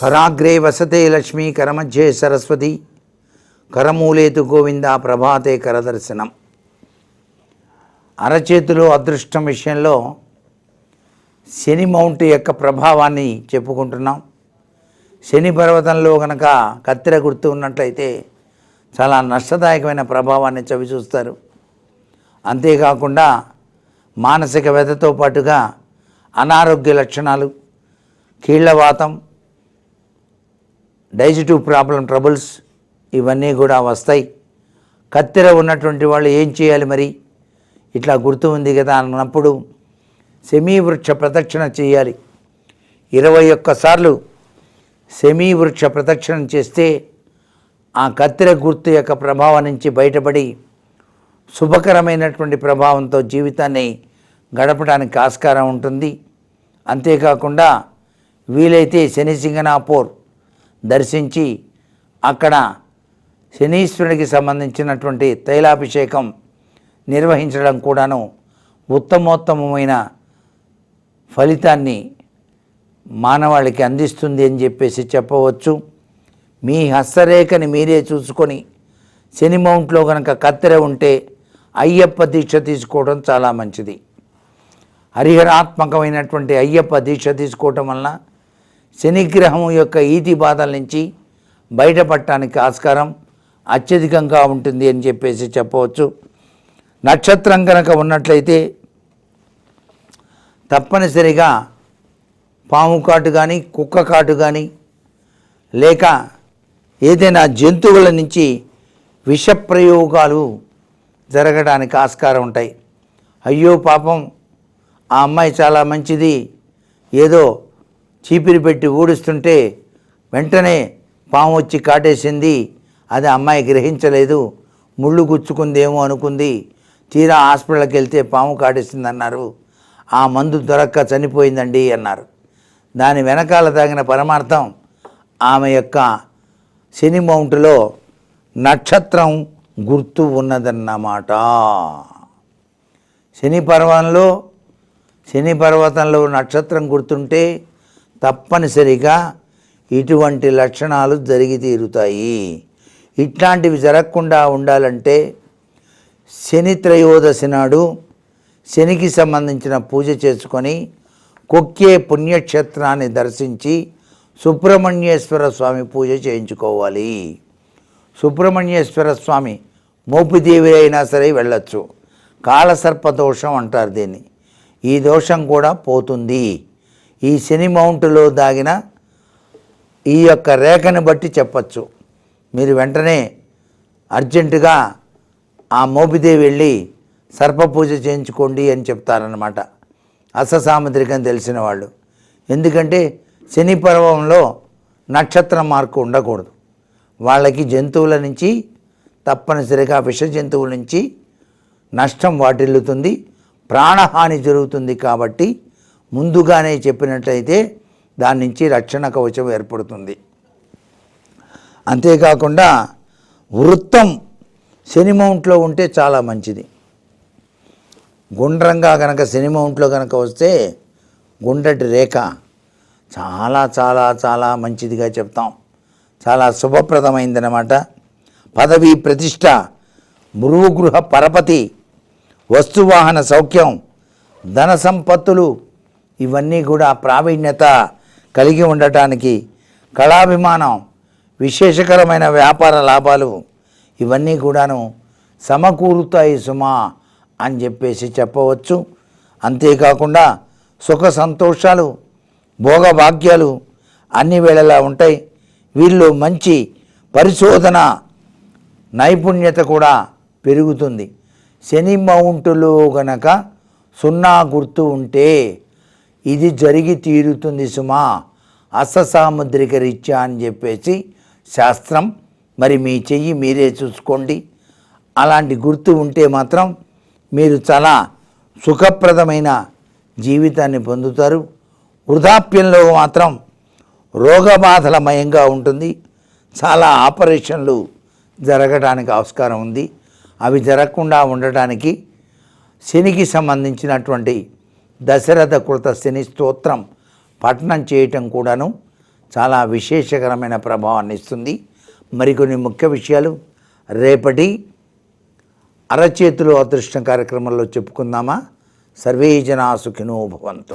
కరాగ్రే వసతే లక్ష్మీ కరమధ్యే సరస్వతి కరమూలేతు గోవింద ప్రభాతే కరదర్శనం. అరచేతిలో అదృష్టం విషయంలో శని మౌంట్ యొక్క ప్రభావాన్ని చెప్పుకుంటున్నాం. శని పర్వతంలో కనుక కత్తిర గుర్తు ఉన్నట్లయితే చాలా నష్టదాయకమైన ప్రభావాన్ని చవిచూస్తారు. అంతేకాకుండా మానసిక వ్యధతో పాటుగా అనారోగ్య లక్షణాలు కీళ్ళవాతం డైజెటివ్ ప్రాబ్లం ట్రబుల్స్ ఇవన్నీ కూడా వస్తాయి. కత్తెర ఉన్నటువంటి వాళ్ళు ఏం చేయాలి మరి? ఇట్లా గుర్తు ఉంది కదా అన్నప్పుడు సెమీ వృక్ష ప్రదక్షిణ చేయాలి. ఇరవై ఒక్కసార్లు సెమీ వృక్ష ప్రదక్షిణ చేస్తే ఆ కత్తెర గుర్తు యొక్క ప్రభావం నుంచి బయటపడి శుభకరమైనటువంటి ప్రభావంతో జీవితాన్ని గడపడానికి ఆస్కారం ఉంటుంది. అంతేకాకుండా వీలైతే శని సింగనాపూర్ దర్శించి అక్కడ శనీశ్వరుడికి సంబంధించినటువంటి తైలాభిషేకం నిర్వహించడం కూడాను ఉత్తమోత్తమమైన ఫలితాన్ని మానవాళికి అందిస్తుంది అని చెప్పేసి చెప్పవచ్చు. మీ హస్తరేఖని మీరే చూసుకొని శని మౌంట్లో కనుక కత్తెర ఉంటే అయ్యప్ప దీక్ష తీసుకోవడం చాలా మంచిది. హరిహరాత్మకమైనటువంటి అయ్యప్ప దీక్ష తీసుకోవటం వలన శనిగ్రహం యొక్క ఈతి బాధల నుంచి బయటపడటానికి ఆస్కారం అత్యధికంగా ఉంటుంది అని చెప్పేసి చెప్పవచ్చు. నక్షత్రం కనుక ఉన్నట్లయితే తప్పనిసరిగా పాము కాటు కానీ కుక్క కాటు కానీ లేక ఏదైనా జంతువుల నుంచి విషప్రయోగాలు జరగడానికి ఆస్కారం ఉంటాయి. అయ్యో పాపం ఆ అమ్మాయి చాలా మంచిది. ఏదో చీపిరి పెట్టి ఊడుస్తుంటే వెంటనే పాము వచ్చి కాటేసింది. అది అమ్మాయి గ్రహించలేదు. ముళ్ళు గుచ్చుకుందేమో అనుకుంది. తీరా హాస్పిటల్కి వెళ్తే పాము కాటేసిందన్నారు. ఆ మందు దొరక్క చనిపోయిందండి అన్నారు. దాని వెనకాల తాగిన పరమార్థం ఆమె యొక్క శని మౌంట్లో నక్షత్రం గుర్తు ఉన్నదన్నమాట. శని పర్వంలో శని పర్వతంలో నక్షత్రం గుర్తుంటే తప్పనిసరిగా ఇటువంటి లక్షణాలు జరిగి తీరుతాయి. ఇట్లాంటివి జరగకుండా ఉండాలంటే శని త్రయోదశి నాడు శనికి సంబంధించిన పూజ చేసుకొని కొక్కే పుణ్యక్షేత్రాన్ని దర్శించి సుబ్రహ్మణ్యేశ్వర స్వామి పూజ చేయించుకోవాలి. సుబ్రహ్మణ్యేశ్వర స్వామి మోపిదేవి అయినా సరే వెళ్ళొచ్చు. కాలసర్ప దోషం అంటారు దీన్ని. ఈ దోషం కూడా పోతుంది. ఈ శని మౌంటులో దాగిన ఈ యొక్క రేఖను బట్టి చెప్పచ్చు. మీరు వెంటనే అర్జెంటుగా ఆ మోపిదేవి వెళ్ళి సర్పపూజ చేయించుకోండి అని చెప్తారనమాట అససాముద్రికం తెలిసిన వాళ్ళు. ఎందుకంటే శని పర్వంలో నక్షత్ర మార్కు ఉండకూడదు. వాళ్ళకి జంతువుల నుంచి తప్పనిసరిగా విష జంతువుల నుంచి నష్టం వాటిల్లుతుంది. ప్రాణహాని జరుగుతుంది కాబట్టి ముందుగానే చెప్పినట్లయితే దాని నుంచి రక్షణ కవచం ఏర్పడుతుంది. అంతేకాకుండా వృత్తం సినిమౌంట్లో ఉంటే చాలా మంచిది. గుండ్రంగా కనుక సినిమౌంట్లో కనుక వస్తే గుండ్రటి రేఖ చాలా చాలా చాలా మంచిదిగా చెప్తాం. చాలా శుభప్రదమైందనమాట పదవి ప్రతిష్ట మృగృహ పరపతి వస్తువాహన సౌఖ్యం ధన సంపత్తులు ఇవన్నీ కూడా ప్రావీణ్యత కలిగి ఉండటానికి కళాభిమానం విశేషకరమైన వ్యాపార లాభాలు ఇవన్నీ కూడాను సమకూరుతాయి సుమా అని చెప్పేసి చెప్పవచ్చు. అంతేకాకుండా సుఖ సంతోషాలు భోగభాగ్యాలు అన్ని వేళలా ఉంటాయి. వీళ్ళు మంచి పరిశోధన నైపుణ్యత కూడా పెరుగుతుంది. శని మౌంటులో గనక సున్నా గుర్తు ఉంటే ఇది జరిగి తీరుతుంది సుమా. అససాముద్రిక రీత్యా అని చెప్పేసి శాస్త్రం. మరి మీ చెయ్యి మీరే చూసుకోండి. అలాంటి గుర్తు ఉంటే మాత్రం మీరు చాలా సుఖప్రదమైన జీవితాన్ని పొందుతారు. వృధాప్యంలో మాత్రం రోగబాధలమయంగా ఉంటుంది. చాలా ఆపరేషన్లు జరగడానికి ఆస్కారం ఉంది. అవి జరగకుండా ఉండటానికి శనికి సంబంధించినటువంటి దశరథ కృత శని స్తోత్రం పఠనం చేయటం కూడాను చాలా విశేషకరమైన ప్రభావాన్ని ఇస్తుంది. మరికొన్ని ముఖ్య విషయాలు రేపటి అరచేతులు అదృష్టం కార్యక్రమంలో చెప్పుకుందామా? సర్వే జనా సుఖినో భవంతు.